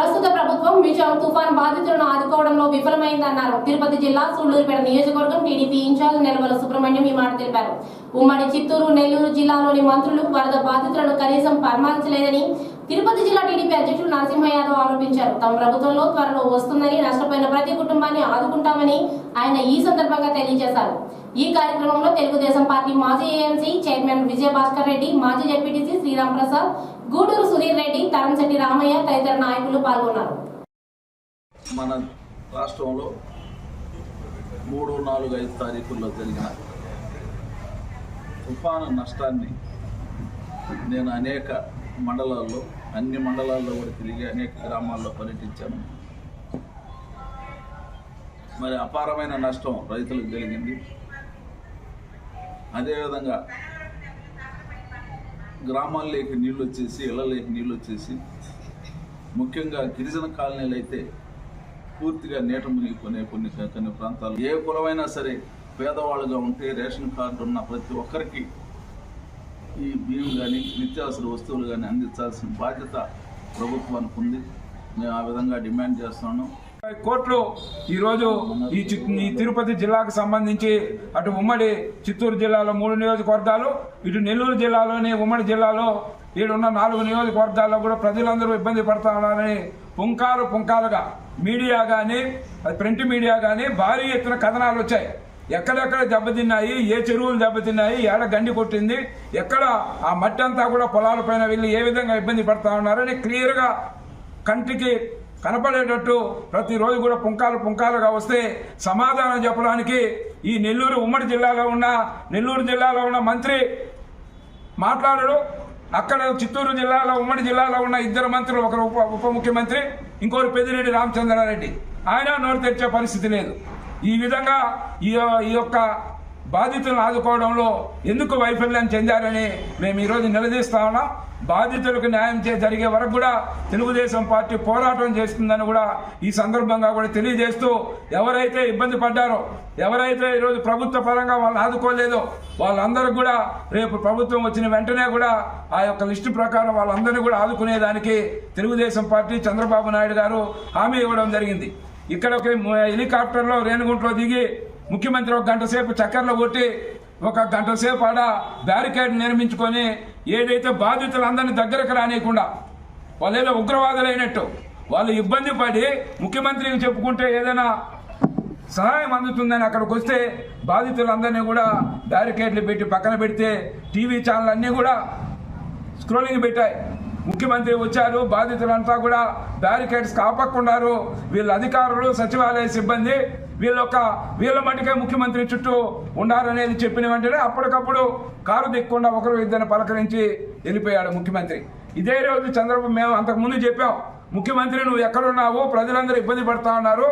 ప్రస్తుత ప్రభుత్వం మిజాం తుఫాన్ బాధితులను ఆదుకోవడంలో విఫలమైందన్నారు. తిరుపతి జిల్లా సూళ్ళూరుపేట నియోజకవర్గం టీడీపీ ఇన్ఛార్జ్ నెలవల సుబ్రహ్మణ్యం ఈ మాట తెలిపారు. ఉమ్మడి చిత్తూరు నెల్లూరు జిల్లాలోని మంత్రులు వరద బాధితులను కనీసం పరామర్శించలేదని తిరుపతి జిల్లా టీడీపీ అధ్యక్షుడు నరసింహ యాదవ్ ఆరోపించారు. తమ ప్రభుత్వంలో త్వరలో వస్తుందని నష్టపోయిన ప్రతి కుటుంబాన్ని ఆదుకుంటామని ఆయన ఈ సందర్భంగా తెలియజేశారు. ఈ కార్యక్రమంలో తెలుగుదేశం పార్టీ మాజీ ఏఎంసీ చైర్మన్ విజయ భాస్కర్ రెడ్డి మాజీ జెడ్పీటీసీ శ్రీరామ్ ప్రసాద్ గూడూరు సుధీర్ రెడ్డి తరంశెట్టి రామయ్య తదితర నాయకులు పాల్గొన్నారు. మన రాష్ట్రంలో మూడు నాలుగు ఐదు తారీఖుల్లో జరిగిన తుఫాను నష్టాన్ని నేను అనేక మండలాల్లో అన్ని మండలాల్లో కూడా తిరిగి అనేక గ్రామాల్లో పర్యటించాను. మరి అపారమైన నష్టం రైతులకు జరిగింది అదేవిధంగా గ్రామాల్లోకి నీళ్ళు వచ్చేసి ఇళ్ళలోకి నీళ్ళు వచ్చేసి ముఖ్యంగా గిరిజన కాలనీలు అయితే పూర్తిగా నీట మునిగిపోయినాయి కొన్ని కొన్ని ప్రాంతాలు. ఏ కులమైనా సరే పేదవాళ్ళుగా ఉంటే రేషన్ కార్డు ఉన్న ప్రతి ఒక్కరికి ఈ బియ్యం కానీ నిత్యావసర వస్తువులు కానీ అందించాల్సిన బాధ్యత ప్రభుత్వానికి ఉంది మేము ఆ విధంగా డిమాండ్ చేస్తున్నాను. కోట్లు ఈరోజు ఈ ఈ తిరుపతి జిల్లాకు సంబంధించి అటు ఉమ్మడి చిత్తూరు జిల్లాలో మూడు నియోజకవర్గాలు ఇటు నెల్లూరు జిల్లాలోని ఉమ్మడి జిల్లాలో ఈడున్న నాలుగు నియోజకవర్గాల్లో కూడా ప్రజలందరూ ఇబ్బంది పడతా ఉన్నారని పుంకాలు పుంకాలుగా మీడియా కానీ ప్రింట్ మీడియా కానీ భారీ ఎత్తున కథనాలు వచ్చాయి. ఎక్కడెక్కడ దెబ్బతిన్నాయి ఏ చెరువులు దెబ్బతిన్నాయి ఏడ గండి కొట్టింది ఎక్కడ ఆ మట్టి అంతా కూడా పొలాల పైన వెళ్ళి ఏ విధంగా ఇబ్బంది పడతా ఉన్నారని క్లియర్గా కంటికి కనపడేటట్టు ప్రతిరోజు కూడా పుంకాలు పుంకాలుగా వస్తే సమాధానం చెప్పడానికి ఈ నెల్లూరు ఉమ్మడి జిల్లాలో ఉన్న నెల్లూరు జిల్లాలో ఉన్న మంత్రి మాట్లాడడు. అక్కడ చిత్తూరు జిల్లాలో ఉమ్మడి జిల్లాలో ఉన్న ఇద్దరు మంత్రులు ఒకరు ఉప ఉప ముఖ్యమంత్రి ఇంకోరు పెద్దిరెడ్డి రామచంద్రారెడ్డి. ఆయన నోరు తెరిచే పరిస్థితి లేదు. ఈ విధంగా ఈ ఈ యొక్క బాధితులను ఆదుకోవడంలో ఎందుకు వైఫల్యం చెందారని మేము ఈరోజు నిలదీస్తా ఉన్నాం. బాధితులకు న్యాయం చే జరిగే వరకు కూడా తెలుగుదేశం పార్టీ పోరాటం చేస్తుందని కూడా ఈ సందర్భంగా కూడా తెలియజేస్తూ ఎవరైతే ఇబ్బంది పడ్డారో ఎవరైతే ఈరోజు ప్రభుత్వ పరంగా వాళ్ళని ఆదుకోలేదో వాళ్ళందరూ కూడా రేపు ప్రభుత్వం వచ్చిన వెంటనే కూడా ఆ యొక్క లిస్టు ప్రకారం వాళ్ళందరినీ కూడా ఆదుకునేదానికి తెలుగుదేశం పార్టీ చంద్రబాబు నాయుడు గారు హామీ ఇవ్వడం జరిగింది. ఇక్కడ ఒక హెలికాప్టర్లో రేణుగుంట్లో దిగి ముఖ్యమంత్రి ఒక గంట సేపు చక్కర్లో కొట్టి ఒక గంట సేపు ఆడ బ్యారికేడ్ నిర్మించుకొని ఏదైతే బాధితులందరినీ దగ్గరకు రానియకుండా వాళ్ళు ఉగ్రవాదులైనట్టు వాళ్ళు ఇబ్బంది పడి ముఖ్యమంత్రికి చెప్పుకుంటే ఏదైనా సహాయం అందుతుందని అక్కడికి వస్తే బాధితులందరినీ కూడా బ్యారికేడ్లు పెట్టి పక్కన పెడితే టీవీ ఛానల్ అన్నీ కూడా స్క్రోలింగ్ పెట్టాయి. ముఖ్యమంత్రి వచ్చారు బాధితులంతా కూడా బ్యారికేడ్స్ కాపక్కున్నారు వీళ్ళ అధికారులు సచివాలయ సిబ్బంది వీళ్ళ యొక్క వీళ్ళ మటుకే ముఖ్యమంత్రి చుట్టూ ఉండాలనేది చెప్పిన వెంటనే అప్పటికప్పుడు కారు దిక్కుండా ఒకరు ఇద్దరిని పలకరించి వెళ్ళిపోయాడు ముఖ్యమంత్రి. ఇదే రోజు చంద్రబాబు మేము అంతకుముందు చెప్పాం ముఖ్యమంత్రి నువ్వు ఎక్కడున్నావు ప్రజలందరూ ఇబ్బంది పడతా ఉన్నారు